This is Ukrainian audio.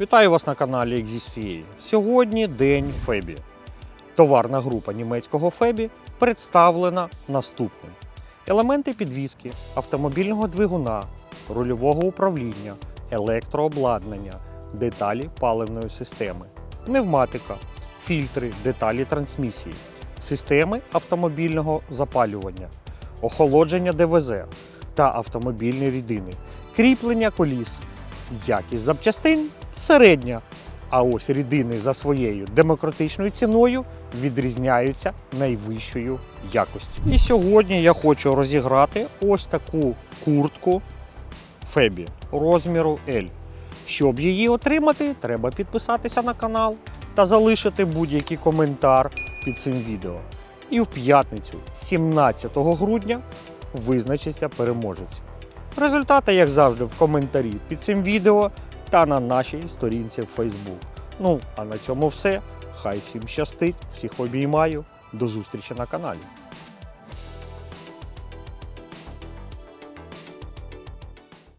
Вітаю вас на каналі XSFA. Сьогодні день Фебі. Товарна група німецького Фебі представлена наступним: елементи підвіски, автомобільного двигуна, рульового управління, електрообладнання, деталі паливної системи, пневматика, фільтри, деталі трансмісії, системи автомобільного запалювання, охолодження ДВЗ та автомобільні рідини, кріплення коліс, якість запчастин середня. А ось рідини за своєю демократичною ціною відрізняються найвищою якостю. І сьогодні я хочу розіграти ось таку куртку Фебі розміру L. Щоб її отримати, треба підписатися на канал та залишити будь-який коментар під цим відео. І в п'ятницю, 17 грудня, визначиться переможець. Результати, як завжди, в коментарі під цим відео та на нашій сторінці в Facebook. Ну, а на цьому все. Хай всім щастить, всіх обіймаю. До зустрічі на каналі.